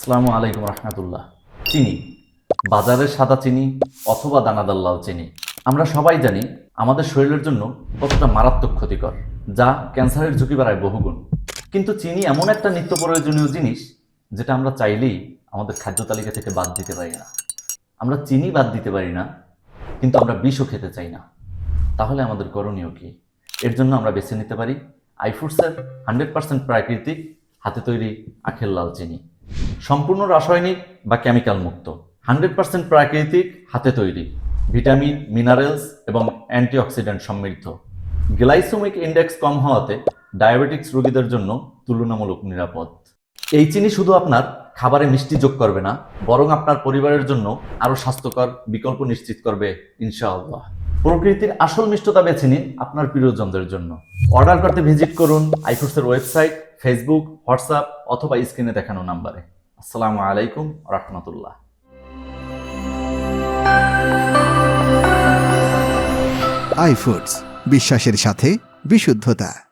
আসসালামু আলাইকুম রহমতুল্লাহ। চিনি। বাজারের সাদা চিনি অথবা দানাদার লাল চিনি। আমরা সবাই জানি আমাদের শরীরের জন্য কতটা মারাত্মক ক্ষতিকর, যা ক্যান্সারের ঝুঁকি বাড়ায় বহুগুণ। কিন্তু চিনি এমন একটা নিত্য প্রয়োজনীয় জিনিস যেটা আমরা চাইলেই আমাদের খাদ্য তালিকা থেকে বাদ দিতে পারি না। আমরা চিনি বাদ দিতে পারি না, কিন্তু আমরা বিষও খেতে চাই না। তাহলে আমাদের করণীয় কি? এর জন্য আমরা বেছে নিতে পারি, আইফুডসের হান্ড্রেড পার্সেন্ট প্রাকৃতিক, হাতে তৈরি আখের লাল চিনি। সম্পূর্ণ রাসায়নিক বা কেমিক্যাল মুক্ত। হান্ড্রেড পার্সেন্ট প্রাকৃতিক হাতে তৈরি। ভিটামিন মিনারেলস এবং অ্যান্টিঅক্সিডেন্ট সমৃদ্ধ। গ্লাইসোমিক ইন্ডেক্স কম হওয়াতে ডায়াবেটিক্স রোগীদের জন্য তুলনামূলক নিরাপদ। এই চিনি শুধু আপনার খাবারে মিষ্টি যোগ করবে না, বরং আপনার পরিবারের জন্য আরও স্বাস্থ্যকর বিকল্প নিশ্চিত করবে, ইনশাআল্লাহ। প্রকৃতির আসল মিষ্টতা বেছে নিন আপনার প্রিয়জনদের জন্য। অর্ডার করতে ভিজিট করুন আইফুডসের ওয়েবসাইট, ফেসবুক, হোয়াটসঅ্যাপ অথবা স্ক্রিনে দেখানো নাম্বারে। আসসালামু আলাইকুম রহমতুল্লাহ। আইফুডস বিশ্বাসের সাথে বিশুদ্ধতা।